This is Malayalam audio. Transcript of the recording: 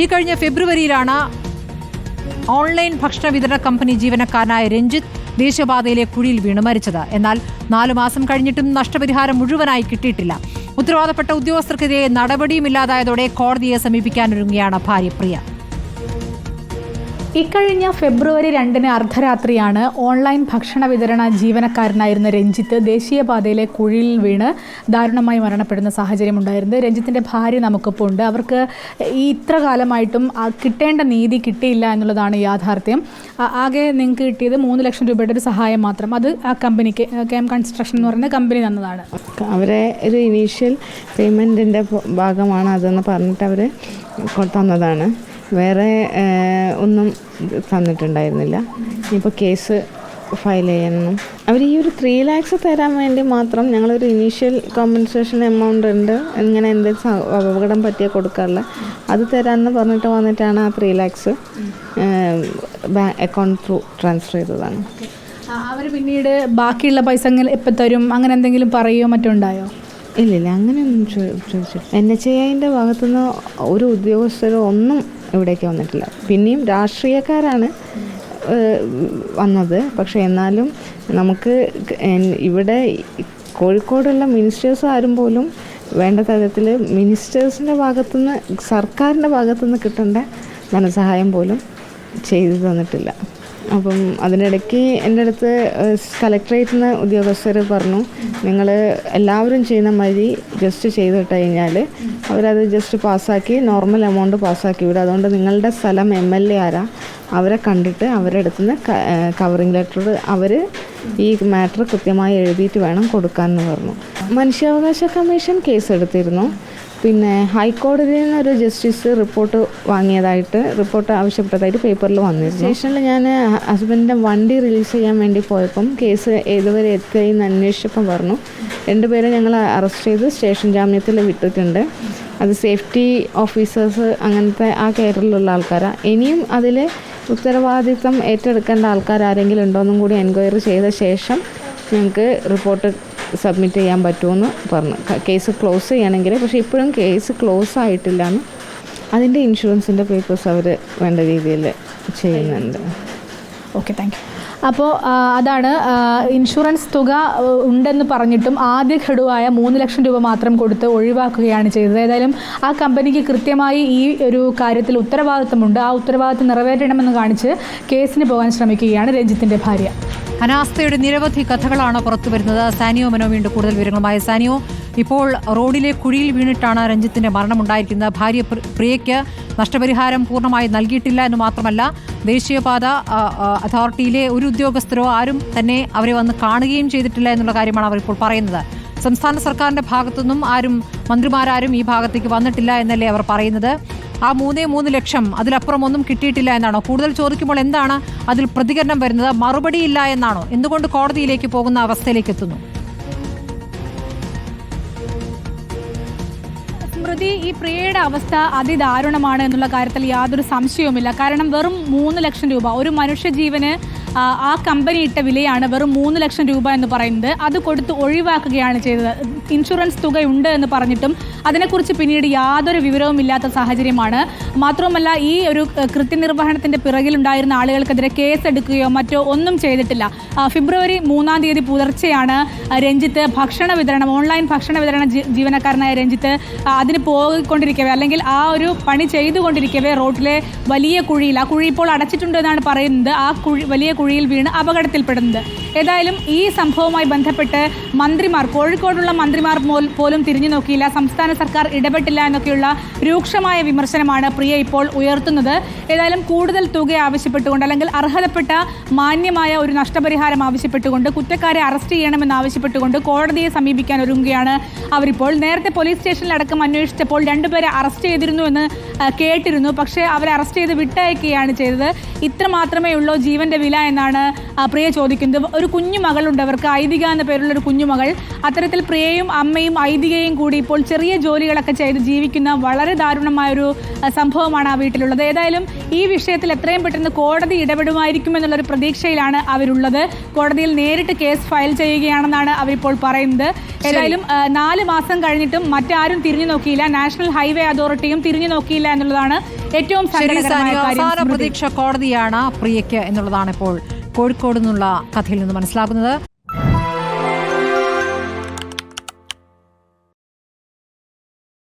ഈ കഴിഞ്ഞ ഫെബ്രുവരിയിലാണ് ഓൺലൈൻ ഭക്ഷണ വിതരണ കമ്പനി ജീവനക്കാരനായ രഞ്ജിത്ത് ദേശീയപാതയിലെ കുഴിയിൽ വീണ് മരിച്ചത്. എന്നാൽ നാലു മാസം കഴിഞ്ഞിട്ടും നഷ്ടപരിഹാരം മുഴുവനായി കിട്ടിയിട്ടില്ല. ഉത്തരവാദപ്പെട്ട ഉദ്യോഗസ്ഥർക്കെതിരെ നടപടിയുമില്ലാതായതോടെ കോടതിയെ സമീപിക്കാനൊരുങ്ങുകയാണ് ഭാര്യ പ്രിയ. ഇക്കഴിഞ്ഞ ഫെബ്രുവരി രണ്ടിന് അർദ്ധരാത്രിയാണ് ഓൺലൈൻ ഭക്ഷണ വിതരണ ജീവനക്കാരനായിരുന്ന രഞ്ജിത്ത് ദേശീയപാതയിലെ കുഴിയിൽ വീണ് ദാരുണമായി മരണപ്പെടുന്ന സാഹചര്യം ഉണ്ടായിരുന്നത് രഞ്ജിത്തിന്റെ ഭാര്യ നമുക്കിപ്പോൾ ഉണ്ട് അവർക്ക് ഈ ഇത്ര കാലമായിട്ടും കിട്ടേണ്ട നീതി കിട്ടിയില്ല എന്നുള്ളതാണ് യാഥാർത്ഥ്യം. ആകെ നിങ്ങൾക്ക് കിട്ടിയത് മൂന്ന് ലക്ഷം രൂപയുടെ ഒരു സഹായം മാത്രം. അത് ആ കമ്പനിക്ക് കെ കൺസ്ട്രക്ഷൻ എന്ന് പറയുന്ന കമ്പനി തന്നതാണ്. അവരെ ഒരു ഇനീഷ്യൽ പേയ്മെന്റിന്റെ ഭാഗമാണ് അതെന്ന് പറഞ്ഞിട്ട് അവർ തന്നതാണ്. വേറെ ഒന്നും തന്നിട്ടുണ്ടായിരുന്നില്ല. ഇനിയിപ്പോൾ കേസ് ഫയൽ ചെയ്യണം. അവർ ഈ ഒരു ത്രീ ലാക്സ് തരാൻ വേണ്ടി മാത്രം ഞങ്ങളൊരു ഇനീഷ്യൽ കോമ്പൻസേഷൻ എമൗണ്ട് ഉണ്ട്. ഇങ്ങനെ എന്തെങ്കിലും അപകടം പറ്റിയാൽ കൊടുക്കാറില്ല. അത് തരാമെന്ന് പറഞ്ഞിട്ട് വന്നിട്ടാണ് ആ three lakhs account through transfer ചെയ്തതാണ്. അവർ പിന്നീട് ബാക്കിയുള്ള പൈസ എങ്ങനെ എപ്പോൾ തരും? അങ്ങനെ എന്തെങ്കിലും പറയുകയോ മറ്റോ ഉണ്ടായോ? ഇല്ലില്ല അങ്ങനെയൊന്നും ചോദിച്ചു എൻ എച്ച് ഐന്റെ ഭാഗത്തുനിന്ന് ഒരു ഉദ്യോഗസ്ഥരോ ഒന്നും ഇവിടേക്ക് വന്നിട്ടില്ല പിന്നെയും രാഷ്ട്രീയക്കാരാണ് വന്നത്. പക്ഷേ എന്നാലും നമുക്ക് ഇവിടെ കോഴിക്കോടുള്ള മിനിസ്റ്റേഴ്സ് ആരും പോലും വേണ്ട തരത്തിൽ മിനിസ്റ്റേഴ്സിന്റെ ഭാഗത്തുനിന്ന് സർക്കാരിന്റെ ഭാഗത്തുനിന്ന് കിട്ടേണ്ട ധനസഹായം പോലും ചെയ്തു തന്നിട്ടില്ല. അപ്പം അതിനിടയ്ക്ക് എന്റെ അടുത്ത് കലക്ടറേറ്റിൽ നിന്ന് ഉദ്യോഗസ്ഥർ പറഞ്ഞു നിങ്ങൾ എല്ലാവരും ചെയ്യുന്ന മാതിരി ജസ്റ്റ് ചെയ്തിട്ട് കഴിഞ്ഞാൽ അവരത് ജസ്റ്റ് പാസ്സാക്കി നോർമൽ എമൗണ്ട് പാസ്സാക്കി വിടും. അതുകൊണ്ട് നിങ്ങളുടെ സ്ഥലം എം എൽ എ ആരാ അവരെ കണ്ടിട്ട് അവരുടെ അടുത്ത് നിന്ന് കവറിങ് ലെറ്റർ അവർ ഈ മാറ്റർ കൃത്യമായി എഴുതിയിട്ട് വേണം കൊടുക്കാമെന്ന് പറഞ്ഞു. മനുഷ്യാവകാശ കമ്മീഷൻ കേസ് എടുത്തിരുന്നു. പിന്നെ ഹൈക്കോടതിയിൽ നിന്നൊരു ജസ്റ്റിസ് റിപ്പോർട്ട് വാങ്ങിയതായിട്ട് റിപ്പോർട്ട് ആവശ്യപ്പെട്ടതായിട്ട് പേപ്പറിൽ വന്നിരുന്നു. സ്റ്റേഷനിൽ ഞാൻ ഹസ്ബൻഡിന്റെ വണ്ടി റിലീസ് ചെയ്യാൻ വേണ്ടി പോയപ്പം കേസ് ഏതുവരെ എത്തിയെന്ന് അന്വേഷിച്ചപ്പം പറഞ്ഞു. രണ്ടുപേരെ ഞങ്ങൾ അറസ്റ്റ് ചെയ്ത് സ്റ്റേഷൻ ജാമ്യത്തിൽ വിട്ടിട്ടുണ്ട്. അത് സേഫ്റ്റി ഓഫീസേഴ്സ് അങ്ങനത്തെ ആ കെയറിലുള്ള ആൾക്കാരാണ് ഇനിയും അതിൽ ഉത്തരവാദിത്തം ഏറ്റെടുക്കേണ്ട ആൾക്കാർ ആരെങ്കിലും ഉണ്ടോയെന്നും കൂടി എൻക്വയറി ചെയ്ത ശേഷം ഞങ്ങൾക്ക് റിപ്പോർട്ട് സബ്മിറ്റ് ചെയ്യാൻ പറ്റുമെന്ന് പറഞ്ഞു. കേസ് ക്ലോസ് ചെയ്യണമെങ്കിൽ പക്ഷേ ഇപ്പോഴും കേസ് ക്ലോസ് ആയിട്ടില്ല എന്ന് അതിന്റെ ഇൻഷുറൻസിന്റെ പേപ്പേഴ്സ് അവർ വേണ്ട രീതിയിൽ ചെയ്യുന്നുണ്ട്. ഓക്കെ താങ്ക് യു അപ്പോൾ അതാണ് ഇൻഷുറൻസ് തുക ഉണ്ടെന്ന് പറഞ്ഞിട്ടും ആദ്യ ഘടുവായ മൂന്ന് ലക്ഷം രൂപ മാത്രം കൊടുത്ത് ഒഴിവാക്കുകയാണ് ചെയ്തത്. ഏതായാലും ആ കമ്പനിക്ക് കൃത്യമായി ഈ ഒരു കാര്യത്തിൽ ഉത്തരവാദിത്തമുണ്ട്. ആ ഉത്തരവാദിത്തം നിറവേറ്റണമെന്ന് കാണിച്ച് കേസിന് പോകാൻ ശ്രമിക്കുകയാണ് രഞ്ജിത്തിന്റെ ഭാര്യ. അനാസ്ഥയുടെ നിരവധി കഥകളാണ് പുറത്തു വരുന്നത് സാനിയോ മനോ വീണ്ടും കൂടുതൽ വിവരങ്ങളുമായി. സാനിയോ ഇപ്പോൾ റോഡിലെ കുഴിയിൽ വീണിട്ടാണ് രഞ്ജിത്തിന്റെ മരണമുണ്ടായിരിക്കുന്നത്. ഭാര്യ പ്രി- പ്രിയയ്ക്ക് നഷ്ടപരിഹാരം പൂർണമായി നൽകിയിട്ടില്ല എന്ന് മാത്രമല്ല ദേശീയപാത അതോറിറ്റിയിലെ ഒരു ഉദ്യോഗസ്ഥരോ ആരും തന്നെ അവരെ വന്ന് കാണുകയും ചെയ്തിട്ടില്ല എന്നുള്ള കാര്യമാണ് അവർ ഇപ്പോൾ പറയുന്നത്. സംസ്ഥാന സർക്കാരിന്റെ ഭാഗത്തുനിന്നും ആരും മന്ത്രിമാരാരും ഈ ഭാഗത്തേക്ക് വന്നിട്ടില്ല എന്നല്ലേ അവർ പറയുന്നത്. ആ മൂന്നേ മൂന്ന് ലക്ഷം അതിലപ്പുറം ഒന്നും കിട്ടിയിട്ടില്ല എന്നാണോ? കൂടുതൽ ചോദിക്കുമ്പോൾ എന്താണ് അതിൽ പ്രതികരണം വരുന്നത്? മറുപടിയില്ല എന്നാണോ? എന്തുകൊണ്ട് കോടതിയിലേക്ക് പോകുന്ന അവസ്ഥയിലേക്ക് എത്തുന്നു? സ്മൃതി ഈ പ്രിയയുടെ അവസ്ഥ അതിദാരുണമാണ് എന്നുള്ള കാര്യത്തിൽ യാതൊരു സംശയവുമില്ല. കാരണം വെറും മൂന്ന് ലക്ഷം രൂപ ഒരു മനുഷ്യജീവന് ആ, കമ്പനി ഇട്ട വിലയാണ് വെറും മൂന്ന് ലക്ഷം രൂപ എന്ന് പറയുന്നത്. അത് കൊടുത്ത് ഒഴിവാക്കുകയാണ് ചെയ്തത്. ഇൻഷുറൻസ് തുകയുണ്ട് എന്ന് പറഞ്ഞിട്ടും അതിനെക്കുറിച്ച് പിന്നീട് യാതൊരു വിവരവും ഇല്ലാത്ത സാഹചര്യമാണ്. മാത്രവുമല്ല ഈ ഒരു കൃത്യനിർവഹണത്തിന്റെ പിറകിലുണ്ടായിരുന്ന ആളുകൾക്കെതിരെ കേസെടുക്കുകയോ മറ്റോ ഒന്നും ചെയ്തിട്ടില്ല. ഫെബ്രുവരി മൂന്നാം തീയതി പുലർച്ചെയാണ് രഞ്ജിത്ത് ഭക്ഷണ വിതരണം ഓൺലൈൻ ഭക്ഷണ വിതരണ ജീവനക്കാരനായ രഞ്ജിത്ത് അതിന് പോയിക്കൊണ്ടിരിക്കവേ അല്ലെങ്കിൽ ആ ഒരു പണി ചെയ്തുകൊണ്ടിരിക്കവേ റോട്ടിലെ വലിയ കുഴിയിൽ. ആ കുഴി ഇപ്പോൾ അടച്ചിട്ടുണ്ട് എന്നാണ് പറയുന്നത്. ആ കുഴി വലിയ കുഴിയിൽ വീണ് അപകടത്തിൽപ്പെടുന്നത്. ഏതായാലും ഈ സംഭവവുമായി ബന്ധപ്പെട്ട് മന്ത്രിമാർ കോഴിക്കോടുള്ള മന്ത്രിമാർ പോലും തിരിഞ്ഞു നോക്കിയില്ല. സംസ്ഥാന സർക്കാർ ഇടപെട്ടില്ല എന്നൊക്കെയുള്ള രൂക്ഷമായ വിമർശനമാണ് പ്രിയ ഇപ്പോൾ ഉയർത്തുന്നത്. ഏതായാലും കൂടുതൽ തുക ആവശ്യപ്പെട്ടുകൊണ്ട് അല്ലെങ്കിൽ അർഹതപ്പെട്ട മാന്യമായ ഒരു നഷ്ടപരിഹാരം ആവശ്യപ്പെട്ടുകൊണ്ട് കുറ്റക്കാരെ അറസ്റ്റ് ചെയ്യണമെന്ന് ആവശ്യപ്പെട്ടുകൊണ്ട് കോടതിയെ സമീപിക്കാൻ ഒരുങ്ങുകയാണ് അവരിപ്പോൾ. നേരത്തെ പോലീസ് സ്റ്റേഷനിലടക്കം അന്വേഷിച്ചപ്പോൾ രണ്ടുപേരെ അറസ്റ്റ് ചെയ്തിരുന്നു എന്ന് കേട്ടിരുന്നു. പക്ഷേ അവരെ അറസ്റ്റ് ചെയ്ത് വിട്ടയക്കുകയാണ് ചെയ്തത്. ഇത്ര മാത്രമേ ഉള്ളൂ ജീവന്റെ വില എന്നാണ് ആ, പ്രിയ ചോദിക്കുന്നത് ഒരു കുഞ്ഞു മകളുണ്ട്. അവർക്ക് ഐതിക എന്ന പേരുള്ള ഒരു കുഞ്ഞുമകൾ അത്തരത്തിൽ പ്രിയയും അമ്മയും ഐതികയും കൂടി ഇപ്പോൾ ചെറിയ ജോലികളൊക്കെ ചെയ്ത് ജീവിക്കുന്ന വളരെ ദാരുണമായ ഒരു സംഭവമാണ് ആ വീട്ടിലുള്ളത്. ഏതായാലും ഈ വിഷയത്തിൽ എത്രയും പെട്ടെന്ന് കോടതി ഇടപെടുമായിരിക്കുമെന്നുള്ള ഒരു പ്രതീക്ഷയിലാണ് അവരുള്ളത്. കോടതിയിൽ നേരിട്ട് കേസ് ഫയൽ ചെയ്യുകയാണെന്നാണ് അവരിപ്പോൾ പറയുന്നത്. ഏതായാലും നാല് മാസം കഴിഞ്ഞിട്ടും മറ്റാരും തിരിഞ്ഞു നോക്കിയില്ല. നാഷണൽ ഹൈവേ അതോറിറ്റിയും തിരിഞ്ഞു നോക്കിയില്ല എന്നുള്ളതാണ് ഏറ്റവും ശരി സങ്കടകരമായ കാര്യം. അവസാന പ്രതീക്ഷ കോടതിയാണ് പ്രിയയ്ക്ക് എന്നുള്ളതാണ് ഇപ്പോൾ കോഴിക്കോട് നിന്നുള്ള കഥയിൽ നിന്ന് മനസ്സിലാക്കുന്നത്